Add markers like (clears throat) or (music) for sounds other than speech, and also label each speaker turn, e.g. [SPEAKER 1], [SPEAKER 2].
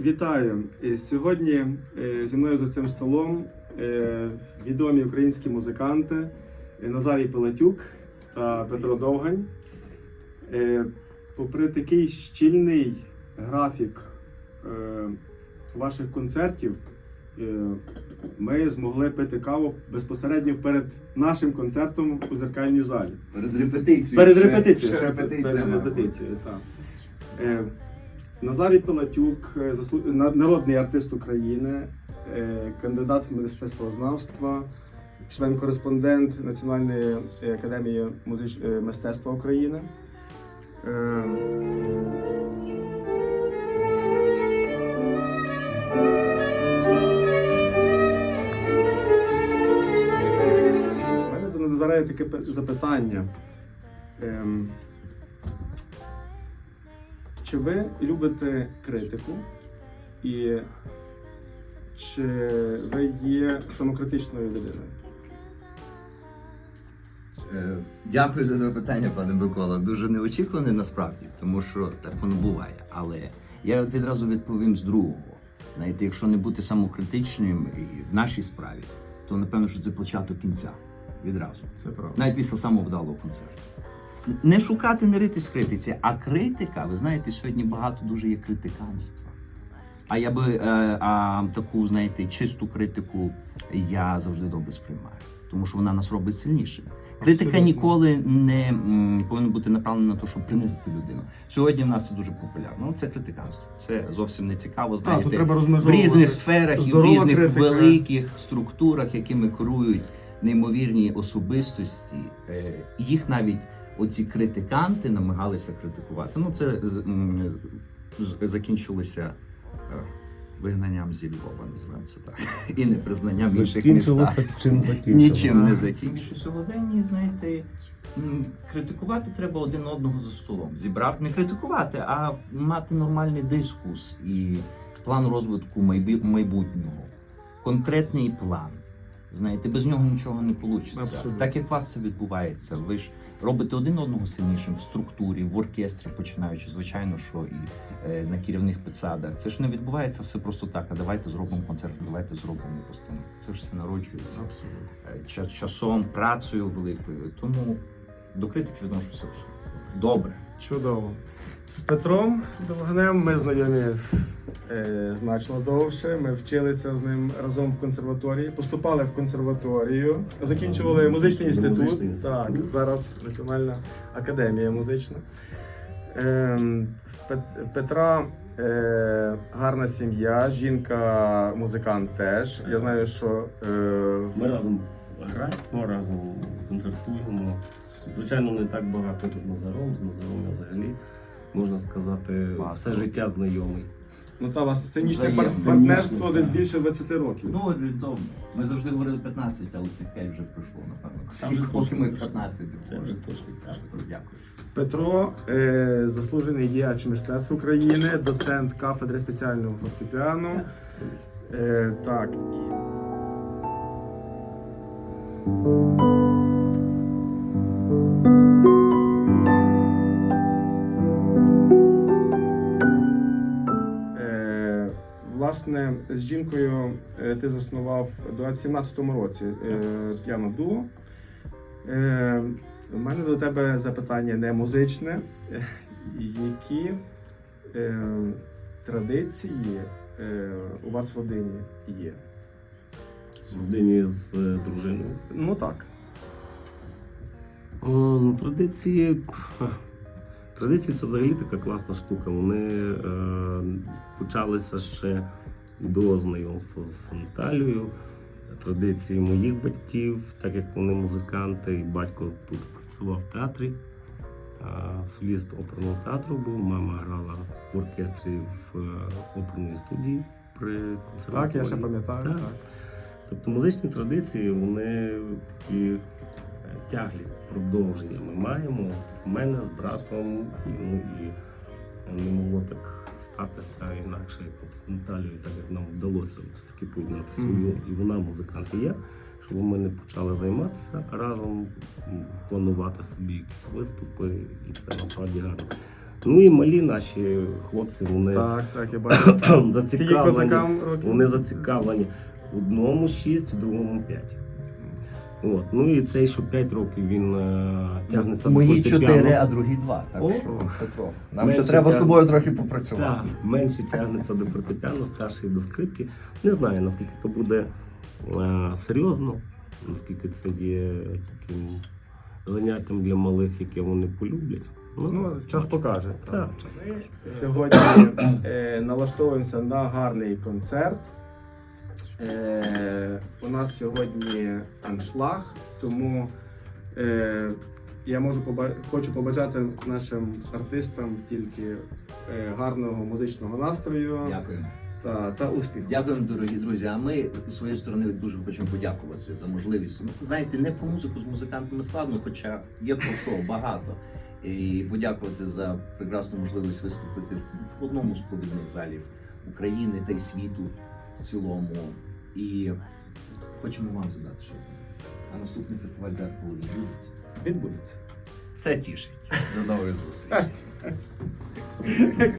[SPEAKER 1] Вітаю! Е, Сьогодні е, зі мною за цим столом е, відомі українські музиканти Назарій Пилатюк та Петро Довгань. Попри такий щільний графік ваших концертів, ми змогли пити каву безпосередньо перед нашим концертом у зеркальній залі.
[SPEAKER 2] Перед репетицією.
[SPEAKER 1] Перед
[SPEAKER 2] ще-
[SPEAKER 1] репетицією.
[SPEAKER 2] ще
[SPEAKER 1] ще перед репетицією, так. Назарій Пилатюк, е, народний артист України, е, кандидат в мистецтвознавства, член-кореспондент Національної академії музич... е, мистецтва України. У мене до Назаря є таке запитання. Чи ви любите критику? І чи ви є самокритичною людиною?
[SPEAKER 2] Е, Дякую за запитання, пане Микола. Дуже неочікуване насправді, тому що так воно буває. Але я відразу відповім з другого. Знаєте, якщо не бути самокритичним і в нашій справі, то напевно, що це початок кінця. Відразу.
[SPEAKER 1] Це правда.
[SPEAKER 2] Навіть після самого вдалого концерту. Не шукати, не ритись в критиці, а критика, ви знаєте, сьогодні багато дуже є критиканства. А я би е, а, таку, знаєте, чисту критику я завжди добре сприймаю, тому що вона нас робить сильнішими. Критика
[SPEAKER 1] Абсолютно.
[SPEAKER 2] ніколи не м, повинна бути направлена на те, щоб принизити людину. Сьогодні в нас це дуже популярно. Ну, це критиканство. Це зовсім не цікаво. Знаєте,
[SPEAKER 1] тут треба
[SPEAKER 2] в різних сферах і в різних
[SPEAKER 1] критика.
[SPEAKER 2] великих структурах, якими керують неймовірні особистості, е, їх навіть оці критиканти намагалися критикувати. Ну це закінчилося е, вигнанням зі Львова, називаємо це так, і непризнанням інших містах.
[SPEAKER 3] Закінчилося чим.
[SPEAKER 2] Нічим не закінчу. Сьогодні, знаєте, критикувати треба один одного за столом. Зібрав не критикувати, а мати нормальний дискус і план розвитку майбутнього. Конкретний план. Знаєте, без нього нічого не вийде.
[SPEAKER 1] Абсолютно.
[SPEAKER 2] Так як у вас це відбувається, ви ж робите один одного сильнішим в структурі, в оркестрі, починаючи, звичайно, що і е, на керівних посадах. Це ж не відбувається все просто так. А давайте зробимо концерт, давайте зробимо постановку. Це ж все народжується
[SPEAKER 1] Абсолютно.
[SPEAKER 2] е, часом, працею великою. Тому до критики відношуся абсолютно. Добре.
[SPEAKER 1] Чудово. З Петром Довганем ми знайомі е, значно довше. Ми вчилися з ним разом в консерваторії, поступали в консерваторію, закінчували музичний інститут.
[SPEAKER 3] Музичний інститут.
[SPEAKER 1] Так, зараз Національна академія музична. Пет- Петра е, гарна сім'я, жінка музикант теж. Я знаю, що е,
[SPEAKER 3] Ми разом граємо, разом концертуємо. Звичайно, не так багато як з Назаром. З Назаром я взагалі, можна сказати,
[SPEAKER 2] Класно.
[SPEAKER 3] все життя знайомий.
[SPEAKER 1] ну, та у вас сценічне партнерство десь більше 20 років.
[SPEAKER 2] Ну, відомо. Ми завжди говорили 15, але цих 5 вже пройшло, напевно.
[SPEAKER 3] Там вже
[SPEAKER 2] Поки ми 15.
[SPEAKER 3] Це вже точно так.
[SPEAKER 2] Дякую.
[SPEAKER 1] Петро, е, заслужений діяч мистецтв України, доцент кафедри спеціального фортепіано. Е, так. Власне, з жінкою е, ти заснував у 2017 році е, п'яно дуо. Е, у мене до тебе запитання не музичне. Е, Які е, традиції е, у вас в родині є?
[SPEAKER 3] В родині з е, дружиною.
[SPEAKER 1] Ну так.
[SPEAKER 3] Ну, традиції. Традиції це взагалі така класна штука. Вони е, почалися ще до знайомства з Наталією. Традиції моїх батьків, так як вони музиканти, і батько тут працював в театрі. Соліст оперного театру був, мама грала в оркестрі в е, оперній студії при консерваторії.
[SPEAKER 1] Так, я ще пам'ятаю.
[SPEAKER 3] Так.
[SPEAKER 1] Так.
[SPEAKER 3] Тобто музичні традиції, вони такі е, тяглі продовження ми маємо. У мене з братом, ну і не могло так статися інакше, як з Наталією, так як нам вдалося все-таки поєднати сім'ю, і вона музикант і я, щоб ми не почали займатися разом, планувати собі якісь виступи, і це насправді гарно. Ну і малі наші хлопці, вони
[SPEAKER 1] Так, так, я бачу. (clears throat)
[SPEAKER 3] Зацікавлені. Вони зацікавлені одному 6, другому 5. От. Ну і цей, що 5 років він е, тягнеться
[SPEAKER 2] Мої
[SPEAKER 3] до фортепіано.
[SPEAKER 2] чотири, а другі два. Так
[SPEAKER 3] О.
[SPEAKER 2] що, Петро, нам
[SPEAKER 3] Менше
[SPEAKER 2] ще треба з тобою трохи попрацювати.
[SPEAKER 3] Так, менший тягнеться до фортепіано, старший до скрипки. Не знаю, наскільки це буде е, серйозно, наскільки це є таким заняттям для малих, яке вони полюблять.
[SPEAKER 1] Ну, час покаже.
[SPEAKER 3] Так.
[SPEAKER 1] Сьогодні е, налаштовуємося на гарний концерт. Е, у нас сьогодні аншлаг, тому е, я можу поба- хочу побажати нашим артистам тільки е, гарного музичного настрою
[SPEAKER 2] Дякую.
[SPEAKER 1] та, та успіху.
[SPEAKER 2] Дякуємо, дорогі друзі. А ми з своєї сторони дуже хочемо подякувати за можливість. Ну, знаєте, не про музику з музикантами складно, хоча є про що багато. І подякувати за прекрасну можливість виступити в одному з провідних залів України та й світу в цілому. І хочемо вам задати ще. А наступний фестиваль дзеркало відбудеться.
[SPEAKER 1] Відбудеться.
[SPEAKER 2] Це тішить. До нової зустрічі. (laughs)